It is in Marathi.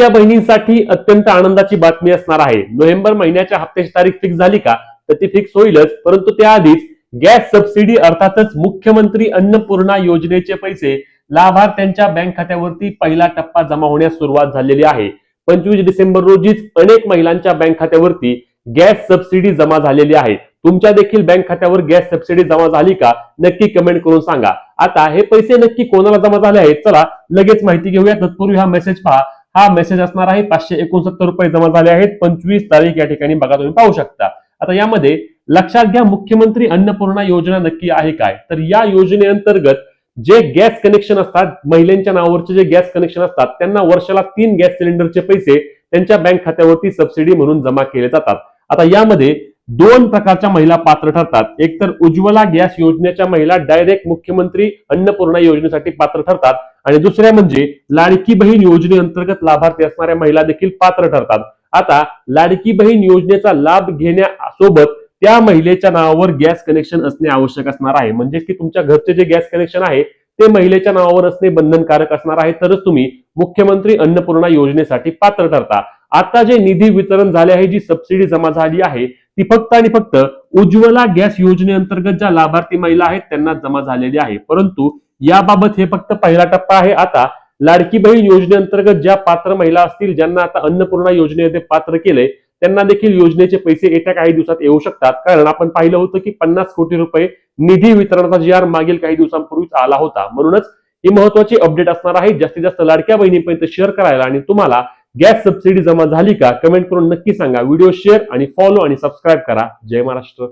लाडक्या बहिणींसाठी अत्यंत आनंदाची बातमी असणार आहे. नोव्हेंबर महिन्याच्या हप्त्याची तारीख फिक्स झाली का? तर ती फिक्स होईलच परंतु त्याआधीच गॅस सबसिडी अर्थातच मुख्यमंत्री अन्नपूर्णा योजनेचे पैसे लाभार्थ्यांच्या बँक खात्यावरती पहिला टप्पा जमा होण्यास सुरुवात झालेली आहे. पंचवीस डिसेंबर रोजीच अनेक महिलांच्या बँक खात्यावरती गॅस सबसिडी जमा झालेली आहे. तुमच्या देखील बँक खात्यावर गॅस सबसिडी जमा झाली का? नक्की कमेंट करून सांगा. आता हे पैसे नक्की कोणाला जमा झाले आहेत? चला लगेच माहिती घेऊया. तत्पूर्वी हा मेसेज पहा. हा मेसेज असणार आहे. पाचशे एकोणसत्तर रुपये जमा झाले आहेत. पंचवीस तारीख या ठिकाणी बघा तुम्ही पाहू शकता. आता यामध्ये लक्षात घ्या मुख्यमंत्री अन्नपूर्णा योजना नक्की आहे काय? तर या योजनेअंतर्गत जे गॅस कनेक्शन असतात महिलांच्या नावावरचे जे गॅस कनेक्शन असतात त्यांना वर्षाला तीन गॅस सिलेंडरचे पैसे त्यांच्या बँक खात्यावरती सबसिडी म्हणून जमा केले जातात. आता यामध्ये दोन प्रकारच्या महिला पात्र ठरतात. एक तर उज्ज्वला गॅस योजनेच्या महिला डायरेक्ट मुख्यमंत्री अन्नपूर्णा योजनेसाठी पात्र ठरतात. आणि दुसऱ्या म्हणजे लाडकी बहीण योजनेअंतर्गत लाभार्थी असणाऱ्या महिला देखील पात्र ठरतात. आता लाडकी बहीण योजनेचा लाभ घेण्यासोबत त्या महिलेच्या नावावर गॅस कनेक्शन असणे आवश्यक असणार आहे. म्हणजेच की तुमच्या घरचे जे गॅस कनेक्शन आहे ते महिलेच्या नावावर असणे बंधनकारक असणार आहे. तरच तुम्ही मुख्यमंत्री अन्नपूर्णा योजनेसाठी पात्र ठरता. आता जे निधी वितरण झाले आहे जी सबसिडी जमा झाली आहे ती फक्त आणि फक्त उज्ज्वला गॅस योजनेअंतर्गत ज्या लाभार्थी महिला आहेत त्यांना जमा झालेली आहे. परंतु याबाबत हे फक्त पहिला टप्पा आहे. आता लाडकी बहीण योजनेअंतर्गत ज्या पात्र महिला असतील ज्यांना आता अन्नपूर्णा योजनेमध्ये पात्र केले त्यांना देखील योजनेचे पैसे येत्या काही दिवसात येऊ शकतात. कारण आपण पाहिलं होतं की पन्नास कोटी रुपये निधी वितरणाचा जी आर मागील काही दिवसांपूर्वीच आला होता. म्हणूनच ही महत्वाची अपडेट असणार आहे. जास्तीत जास्त लाडक्या बहिणीपर्यंत शेअर करायला आणि तुम्हाला गॅस सबसिडी जमा झाली का कमेंट करून नक्की सांगा. व्हिडिओ शेअर आणि फॉलो आणि सबस्क्राईब करा. जय महाराष्ट्र.